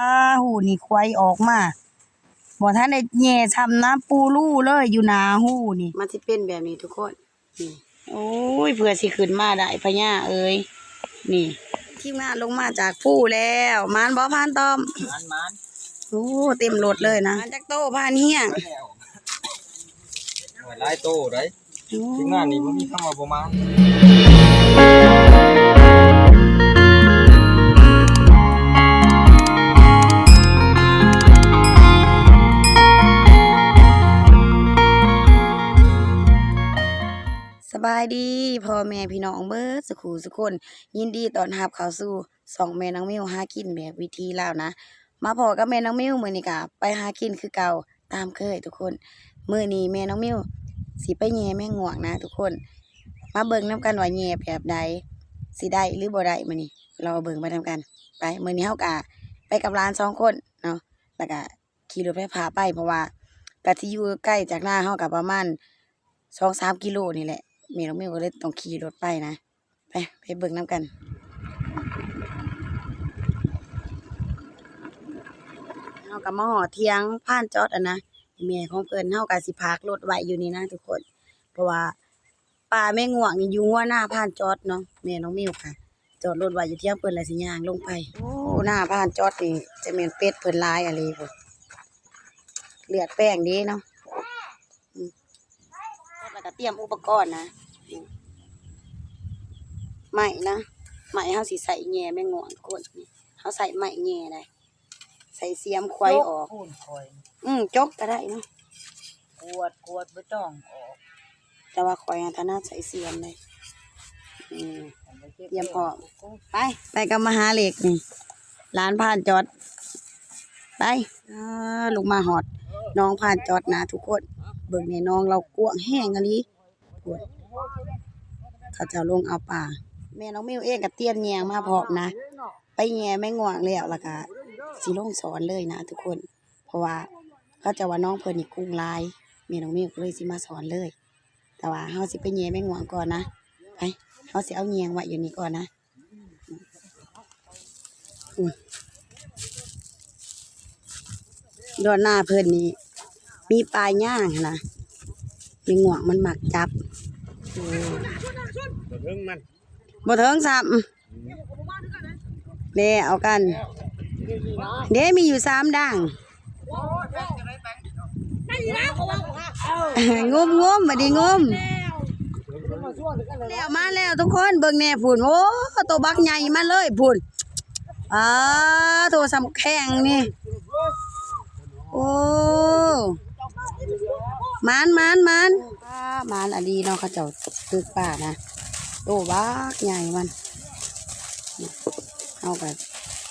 อ้าหูนี่ควายออกมาบ่ทันได้แย่ช้ำน้ำปูรูเลยอยู่หน้าหูนี่ มันสิเป็นแบบนี้ทุกคนนี่โอ้ยเพื่อสิขึ้นมาได้พะย่าเอ้ยนี่ทีมงานลงมาจากผู้แล้วมานบ่พานตอมมันมันโอ้เต็มรถเลยนะมาจากโตพานเฮียงแล้วหน่วยหลายโตได้โอ้ทีมงานนี่บ่มีคำว่าประมาณ บายดีพ่อแม่พี่น้องเบิดสุขูสุคน ยินดีต้อนรับเข้าสู่สองแม่น้องมิวหากินแบบวิธีลาวนะ มาพอกับแม่น้องมิวมือนี้ก็ไปหากินคือเก่าตามเคยทุกคนมือนี้แม่น้องมิวสิไปแย่แม่งวกนะ ทุกคน มาเบิ่งนํกันว่าแย่แบบใดสิได้หรือบ่ได้มือนี้เราเบิ่งไปนํกัน ไปมือนี้เฮาก็ไปกับหลานสองคนเนาะแล้วก็ขี่รถไฟฟ้าไปเพราะว่าก็ที่อยู่ใกล้จากหน้าเฮาก็ประมาณ2-3กิโลนี่แหละ แม่น้องมิวก็เลยต้องขี่รถไปนะ ไปไปเบิ่งนํกันเฮาก็มาหอเทียงผ่านจอดอะนะแม่ของเพิ่นเฮาก็สิพากรถไว้อยู่นี่นะทุกคน เพราะว่าป่าแม่ง่วงนี่อยู่หัวหน้าผ่านจอดเนาะแม่น้องมิวค่ะ จอดรถไว้อยู่เที่ยงเพิ่นล้วสิย่างลงไป โอ้หน้าผ่านจอดนี่จะแม่นเป็ดเพิ่นลายอะลีพุ่เลือดแป้งดีเนาะ เตรียมอุปกรณ์นะอืมไม้นะไม้เฮาสิใส่แหน่แม่ง่วงทุกคนนี่เฮาใส่ไม้แหน่ได้ใส่เสียมควายออกคูณคอยอืมจกก็ได้เนาะกวดกวดไม่ต้องออกแต่ว่าควายถนัดใส่เสียมเลยอืม เตรียมพร้อม ไปไปกับมหาเหล็กนี่ร้านผ่านจอด ไปอ่าลงมาหอด น้องผ่านจอดนะทุกคน เบิ่งในน้องเรากวงแห้งอะลีปวดเขาจะลงเอาป่า แม่น้องมิวเองกับเตี้ยนแยงมาพร้อมนะ ไปแย่แม่ง่วงแล้วล้วก็สิลงสอนเลยนะทุกคน เพราะว่าเขาจะว่าน้องเพิ่นนี่กุ้งลายแม่น้องมิวก็เลยสิมาสอนเลย แต่ว่าเฮาสิไปแย่แม่ง่วงก่อนนะไปเฮาสิเอาแยงไว้อยู่นี่ก่อนนะอืมดอนหน้าเพิ่นนี่ มีปลาย่างหั้นนะมีง่วงมันหมักจับอืมเรื่องมันบ่เถิงซ้ำเด้เอากัน เด้มีอยู่สามด่างงมงมมาดิงมแล้วมาแล้วทุกคนเบิ่งแน่พุ่นโอ้ตัวบักใหญ่มาเลยพุ่นอ่าตัวสำแข็งนี่ โอ้ มานมานมานอ่ามานอดีเนาะเขาเจ้าตึกป่านะโตบักใหญ่มันเอาไป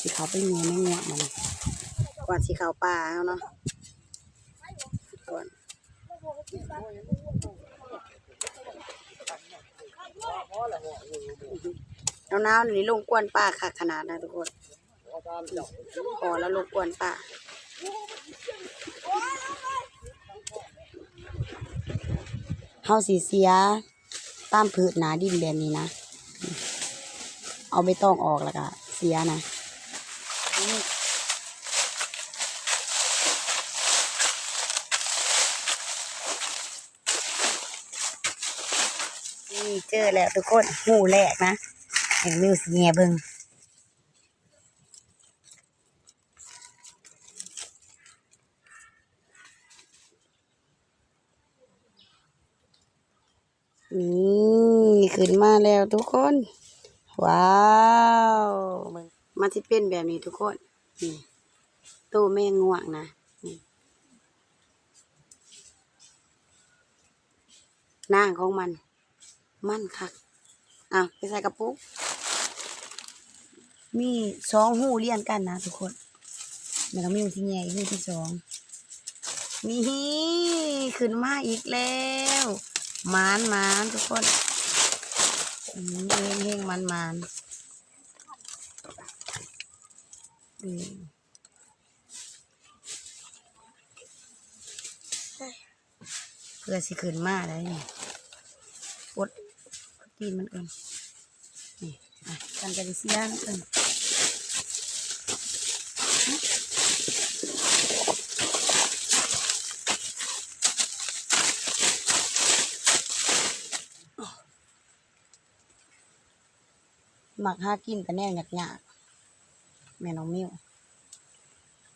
สิเขาไปเมียไม่งวกมันก่อนสิเขาป่าเอาเนาะก่อนหนาวนี่ลงกวนป้าค่ะขนาดนะทุกคนพอแล้วลงกวนป้า เฮาสิเสียตามพืชหนาดินแบบนี้นะ เอาไม่ต้องออกแล้วก็เสียนะนี่เจอแล้วทุกคนหูแรกนะเห็นวิวสีแง่เบิงนี่ ขึ้นมาแล้วทุกคน ว้าวมึงมันจะเป็นแบบนี้ทุกคน นี่ตู้แม่ง่วงนะหน้าของมัน มันคักอะไปใส่กระปุก มีสองหูเรียนกันนะทุกคนแล้วก็มีหูที่ใหญ่หูที่สองนี่ขึ้นมาอีกแล้วมานมานทุกคน เฮงๆมันมันอืมเพื่อสิขึ้นมาได้นี่ปดตีนมันก่อนนี่อะกันจะด้เสียมันก่อ มักหากินแต่แนวยากๆแม่น้องมิว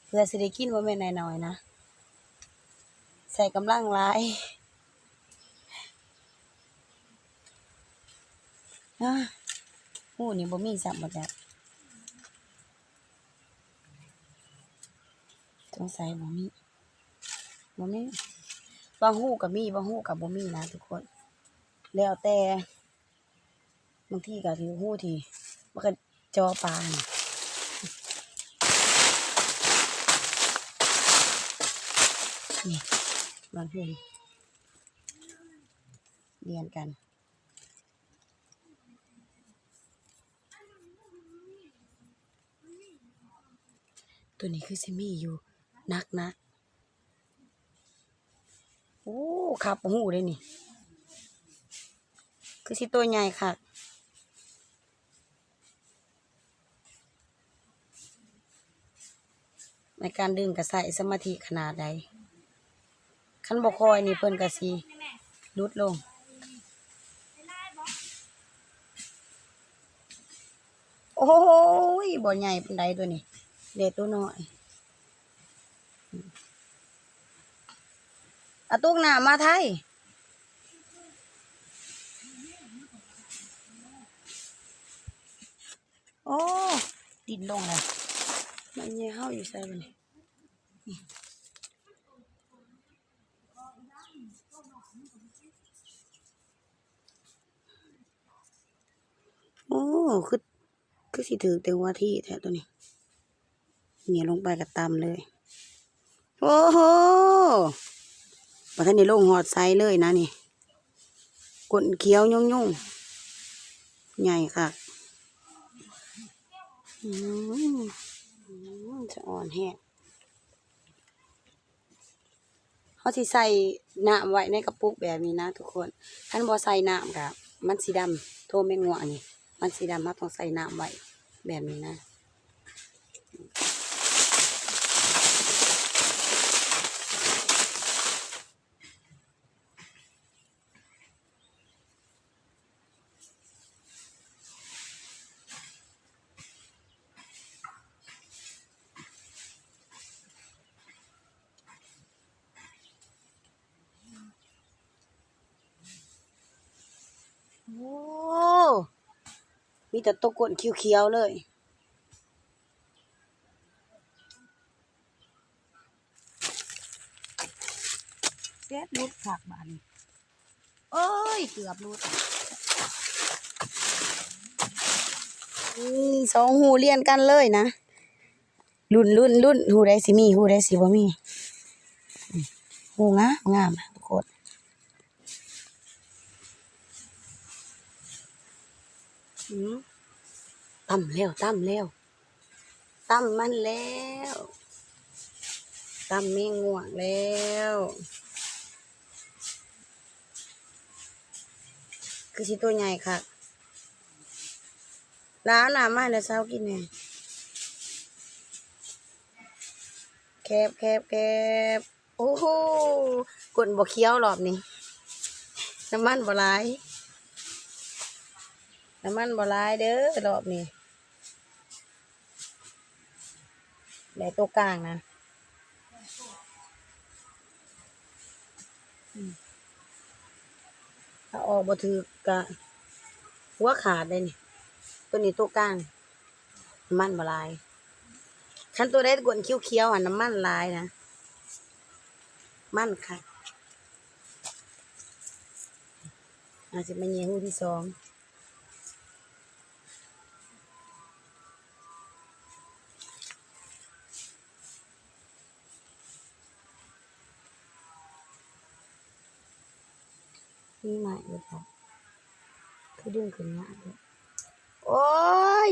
เพื่อสิได้กินว่าแม่นน้อยๆนะใส่กำลังหลายอะหูนี่บ่มีสับบ่จักสงสัยบ่มีบ่มีบางหูก็มีบางหูก็บ่มีนะทุกคน แล้วแต่ บางทีก็ถือหูที่มันก็จอปลาน่ะนี่บางทีเรียนกันตัวนี้คือซิมี่อยู่นักนักโอ้ขับหูเลยนี่ คือสิตัวใหญ่ค่ะ ในการดึงกระใส่สมาธิขนาดใดคันบกคอยนี่เพิ่นกระสีลุดลง โอ้ยบ่ใหญ่เปานใดตัวนี้เด็ดตัวน้อยอะตุกหน้ามาไทยโอ้ ดินลงแล้ว มันเยี่ยเฮาอยู่ใส่บ่นี่โอ้คือคือสิถือเต็มว่าที่แท้ตัวนี้เนี่ยลงไปกับตำเลย โอ้โหประท่านในลงหอดไซเลยนะนี่กดเขียวยุ่งยุ่งใหญ่ค่ะอืมอืม จะอ่อนแห้งเขาสิใส่น้ำไว้ในกระปุกแบบนี้นะทุกคนท่านบอใส่น้ำกับมันสีดำโทแมงงวนี่ มันสีดำเราต้องใส่น้ำไว้แบบนี้นะ โอ้ มี แต่ตัวกวนเขียวๆเลย เสียรุดผักบานนี้โอ้ย เกือบรุดนี่สองหูเรียนกันเลยนะรุ่นรุ่นรุ่นหูได้สิมีหูได้สิบ่มีอืมหูงามงามนะทุกคนอืม ตั้มแล้วตั้มแล้วตั้มมันแล้วตั้มไม่ง่วงแล้ว คือสิตัวใหญ่ค่ะล้าวหนามาแล้วเช้ากินเนี่ยแคบแคบแคบโอ้โหกดบ่เคี้ยวรอบนี้น้ำมันบ่หลายน้ำมันบ่หลายเด้อรอบนี้ ได้ตัวกลางนะถ้าออกบ่ถือกะหัวขาดเลยนี่ ตัวนี้ตัวกลางน้ำมันบลายคันตัวได้กวนเคี้ยวๆอะน้ำมันลายนะ มันค่ะอาจจะมาเยี่ยหูที่สอง นี่ใหม่เลยค่ะคือดึงขึ้นมาเลยโอ้ย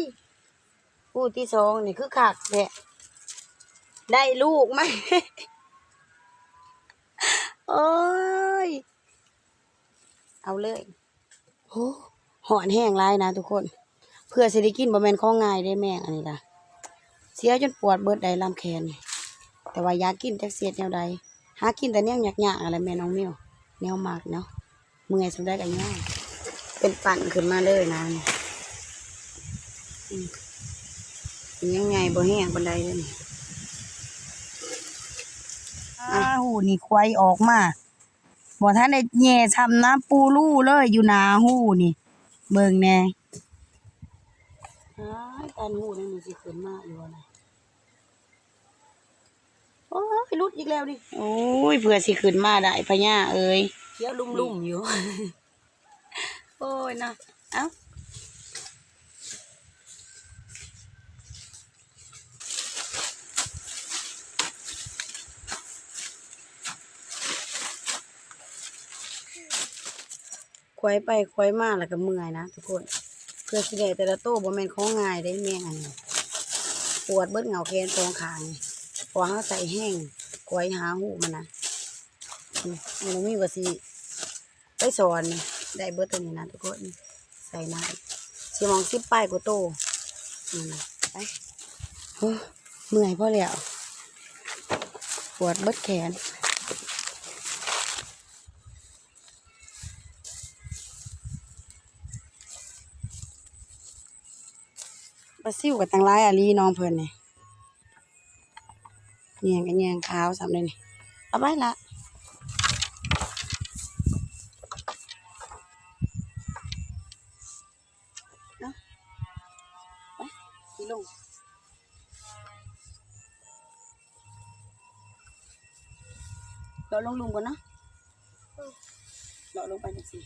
ผู้ที่สองนี่คือขักแหละได้ลูกไหมโอ้ย เอาเลยโอ้หอนแห้งไรนะทุกคน เพื่อสิได้กินบะแมนข้องง่ายได้แม่งอันนี้ล่ะ เสียจนปวดเบิดได้ลำแขน แต่ว่ายากินจักเสียดแนวใด หากินแต่เนี่ยหยากๆอะไรแม่น้องมิวแนวมากเนาะ เมื่อยสำได้กันง่ายเป็นปั่นขึ้นมาเลยนะนี่อืมเป็นยังไงบ่แห้งบันไดเลยนี่อ้าหูนี่ควายออกมาบ่ท่านได้แย่ทำนะปูลู่เลยอยู่หนาหูนี่ เบิ่งแน่อ้ายตานหูนี่มันสิขึ้นมาอยู่อะไรโอ้ยรุดอีกแล้วดิ โอ้ยเผื่อสิขึ้นมาได้พะย่าเอ้ย เคี้ยวลุ่มๆอยู่ โอ้ยนะเอ้าควายไปควายมาแล้วก็เมื่อยนะทุกคนเพื่อสิได้แต่ละโต้บ่แม่นของง่ายได้แม่งอันนี้ปวดเบิดเหงาแขนสองขางพอเฮาใส่แห้งควายหาหูมันนะนี่มันบ่มีว่าสิ ไปสอนได้เบิดตัวนี้นะทุกคนใส่น้ำสิมองสิบป้ายกว่าโตนั่นะไปโอ้เมื่อยพอแล้วปวดเบิดแขนปลาซิวกับตังร้ายอาลีน้องเพิ่นนี่แยงกันแยงขาวสามเลยนี่เอาไปละ งเราลงลุมก่อนนะเราลงไปจังสิ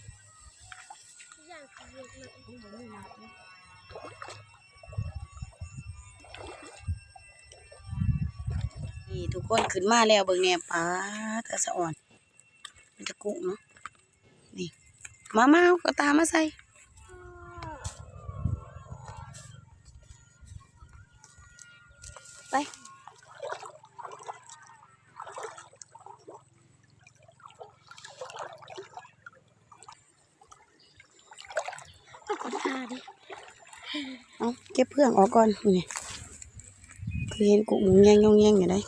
นี่ทุกคนขึ้นมาแล้วเบิ่งแน่ป้าตาสะอ่อน มันจะกุ้งเนาะนี่มามาเอากระตามาใส่ เอาเก็บเพื่องออกก่อนนี่คือเห็นกุ้งแยงยองแยงอยู่ได้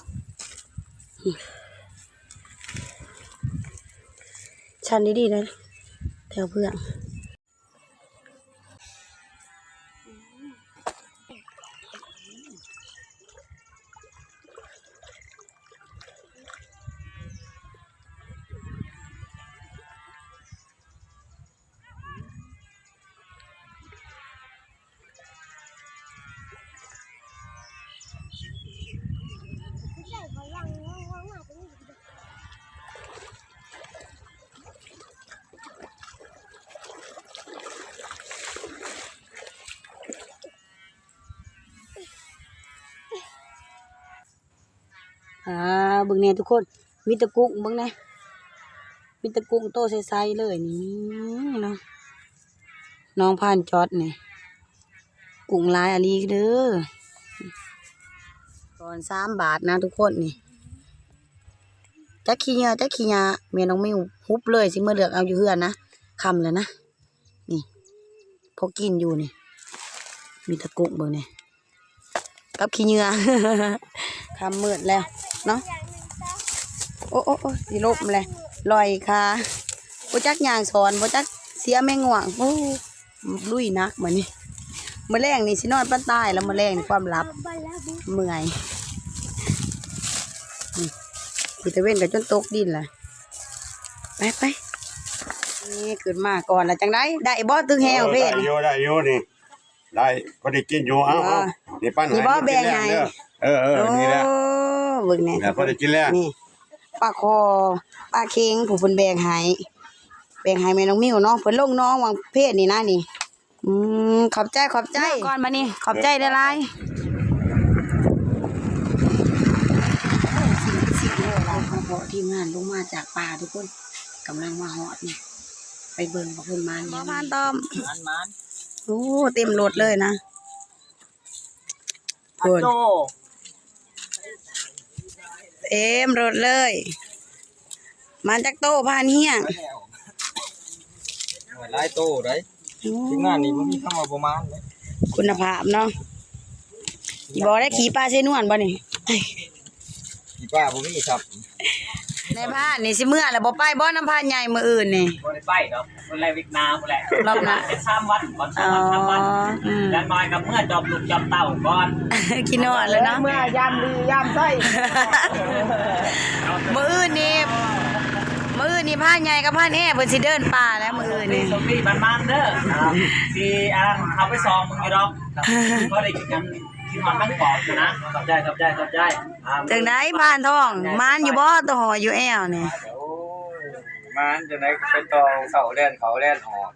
ชันดีๆเลยแถวเพื่อง อ่าเบิ่งแน่ทุกคนมีตะกุ้งเบิ่งแน่มีตะกุ้งโตใสๆเลยนี่เนาะน้องผ่านจอดนี่กุ้งลายอลีเด้อตอนสามบาทนะทุกคนนี่จักขี้เหยาจักขี้ยาแม่น้องไมิวฮุบเลยสิเมื่อเลือกเอาอยู่เฮือนนะคำแล้วนะนี่พอกินอยู่นี่มีตะกุ้งเบิ่งนี่กับขี้เหยื่อคำมืดแล้ว เนาะโอ้โอ้โอ้สิลบเลยลอยค่ะบ่จักย่างสอนบ่จักเสียแม่ง่วงโอ้ลุยนักมื้อนี้มื้อแรงนี่สินอนปันใต้แล้วมื้อแรงนี่ความลับเมื่อยนี่สิตะเว้นก็จนตกดินล่ะไปไปนี่ขึ้นมาก่อนแล้วจังไดได้บ่ตึงแฮวเพศได้นี่อยู่ได้อยู่นี่ได้ก็ได้กินอยู่เอาเอานี่ปั้นนี่บ่แบ่งให้กินแล้วเด้อเออเออนี่แหละโอ้ เบิ่งแหน่แล้วก็ได้กินแล้วนี่ปลาคอปลาเค็งผู้เพิ่นแบ่งให้แบ่งให้แม่น้องมิวเนาะเพิ่นลงน้องวางเพศนี่นะนี่ อืมขอบใจขอบใจก่อนมานี่ขอบใจหลายๆสิ่งที่เราเพาะทีมงานลงมาจากป่าทุกคนกำลังมาฮอดนี่ไปเบิ่งว่าเพิ่นมาเนี่ยพานตอมมันมันโอ้เต็มรถเลยนะอัโต เต็มรถเลย มาจากโต้พานเฮียงหลายโตได้ทีมงานนี่มันมีคำว่าประมาณเลยคุณภาพเนาะอีบอกได้ขี่ปลาเซนวนบ่นี่พี่ป้าผมมีครับในพานนี่สิเมื่อแล้วบ่ไปบ่น้ำพานใหญ่มื้ออื่นนี่บ่ได้ไปดอก คนแรกวิกนาคนแหละรอบหน้า เป็นสามวันก่อนสาอ๋มอวันสามวันอืมแล้วน้อยกับเมื่อจอบลูกจอบเต่าก่อนกินนอนแล้วเนาะ เมื่อยามดียามไส้มื้ออื่นนี่มื้ออื่นนี่พานใหญ่กับพานแอ่เพิ่นสิเดินป่าแล้วมื้ออื่นนี่ สมดีมันมันๆเด้อที่อันเอาไปซองมึงอยู่ดอกเพราะได้กินกันกินมันตั้งปอกอยู่นะขอบใจขอบใจขอบใจอ่า จังได๋พานทองมานอยู่บ่ตัวหออยู่แอวนี่โอ้ย มันจะได้ไปต่อเสาแล่นเขาแล่นหอด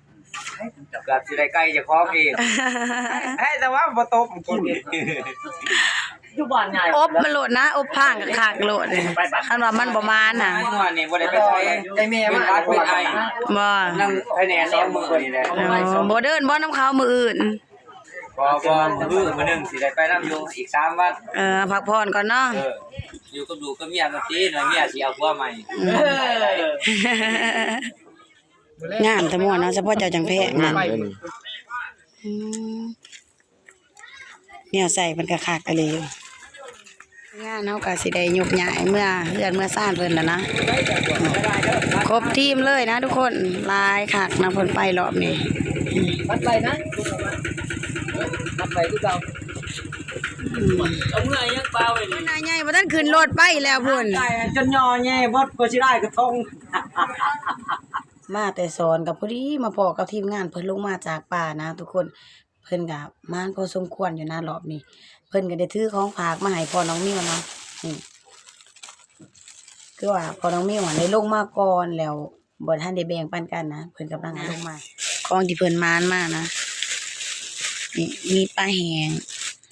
เกือบสิได้ใกล้จะคล้องอีกให้แต่ว่าบ่ตบกินอยู่บ้านใหญ่อบมันโลดนะ อบพางกับขากโลดนี่คันว่ามันบ่มานน่ะเมื่อวานนี้บ่ได้ไปไทยไอ้แม่มาวัดเป็นไอบ่นั่งคะแนนสองมือนี่แหละอ๋อบ่เดินบ่น้ำเขามื้ออื่น บ่บ่มื้อมื้อหนึงสิได้ไปนํอยู่อีก3วันเออพักผ่อนก่อนเนาะเอออยู่กับดูกับเมียกับตีหน่อยเมียสิเอาผัวใหม่งามแต่ม่วนเนาะเฉพาะเจ้าจังแพงนั่นอืมเนี่ยใส่มันก็คักอะเลยงานเฮาก็สิได้ยุบย้ายเมื่อเฮือนเมื่อซ่านเพิ่นแล้วนะครบทีมเลยนะทุกคนหลายคักนะเพิ่นไปรอบนี้ มัดไปนะมัดไปคือเก่าเอาเมื่อยังเปล่าเลยเพิ่นนายใหญ่บ่ทันขึ้นรถไปแล้วพุ่นจนยอแย่บดก็สิได้กระทงมาแต่สอนกับพอดีมาพอกับทีมงานเพิ่นลงมาจากป่านะ ทุกคนเพิ่นก็มานพอสมควรอยู่นะรอบนี้ เพิ่นก็ได้ถือของฝากมาให้พ่อน้องมิวเนาะนี่คือว่าพ่อน้องมิวอะได้ลงมาก่อนแล้วบ่ทันได้แบ่งปันกันนะเพิ่นกำลังลงมา ของที่เพิ่นมานมานะนี่มีปลาแห้ง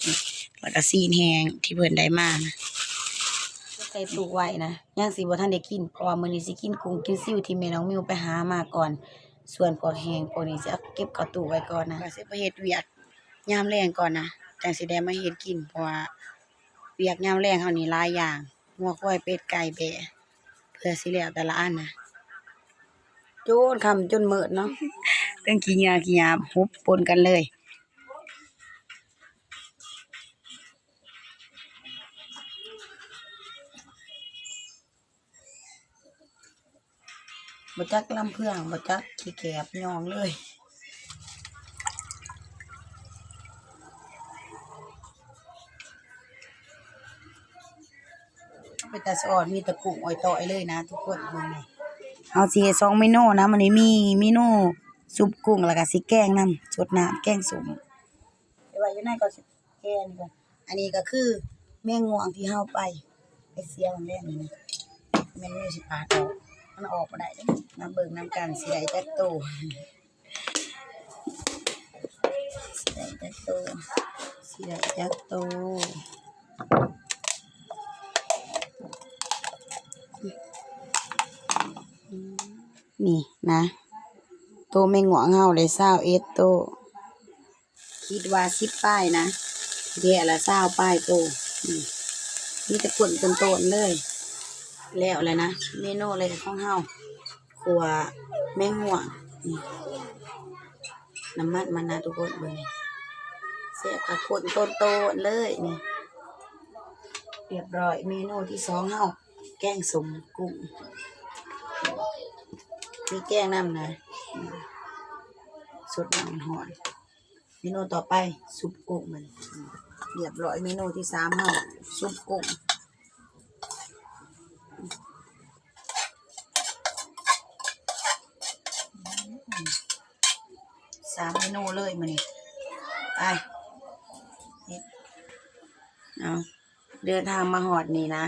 นี่แล้วก็ซีนแห้งที่เพิ่นได้มานะใส่ตู้ไว้นะย่างสิบ่ทันได้กินเพราะว่ามื้อนี้สิกินกุ้งกินซิวที่แม่น้องมิวไปหามาก่อน ส่วนพวกแห้งพวกนี้สิเอาเก็บเข้าตู้ไว้ก่อนนะก็สิไปเฮ็ดเวียกยามแลงก่อนนะจังสิได้มาเฮ็ดกินเพราะว่าเวียกยามแลงเฮานี่หลายอย่างหัวควายเป็ดไก่แบะเพื่อสิแล้วแต่ละอันนะโจนคำจนมืดเนาะเรื่องขี้ยาขี้ยาฮุบปนกันเลยบ่จักลำเพื่องบ่จักขี้แกบยองเลยเป็นตาสะออดมีตะกุ่งอ้อยต่อยเลยนะ ทุกคนเบิ่งนี่ เอาสิเฮ็ดสองเมนูนะมันนี้มีเมนูซุปกุ้งแล้วก็สิแกงน้ำสดน้ำแกงส้มเดี๋ยวว่าอยู่ในก็แกงก่อนอันนี้ก็คือแมงง่วงที่เฮาไปไปเสียมันแรกนี่นะแม่นมีสิปาดออกมันออกบ่ได้น้ำเบิ่งน้ำกันสิได้จักโตสิได้จักโตสิได้จักโต นี่นะโตไม่หงวงเฮาเลยเศร้าเอสโต คิดว่าสิบป้ายนะเดียละเศร้าป้ายโตอืมมีแต่กวนต้นต้นเลย แล้วเลยนะเมนูเลยของเฮาขัวแมงห่วงน้ำมันมันนะทุกคนเบิ่งนี่เสียบกับคนต้นโตนเลยนี่เรียบร้อยเมนูที่สองเฮาแกงสมกุ้ง มีแกงน้ำนะอืมสดน้ำหอนเมนูต่อไปซุปกุ้งมันอืมเรียบร้อยเมนูที่สามเฮาซุปกุ้งสามเมนูเลยมันนี่ไปเฮ็ดเอาเดินทางมาหอดนี่นะ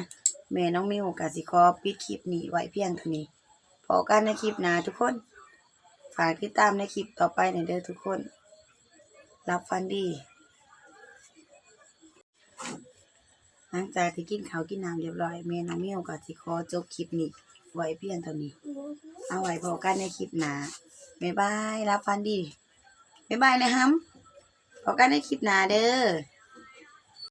แม่น้องมิวกสิขอปิดคลิปนี้ไว้เพียงเท่านี้ พอกันในคลิปหนาทุกคน ฝากติดตามในคลิปต่อไปในอยเด้อทุกคน รับฟันดี หลังจากที่กินข้าวกินน้ำเรียบร้อยเมน้องเมียวกับสิขอจบคลิปนี้ ไว้เพียงเท่านี้ เอาไว้พอกันในคลิปหนาบ๊ายบาย รับฟันดีบ๊ายบายนะฮัมพอกันในคลิปหนาเด้อ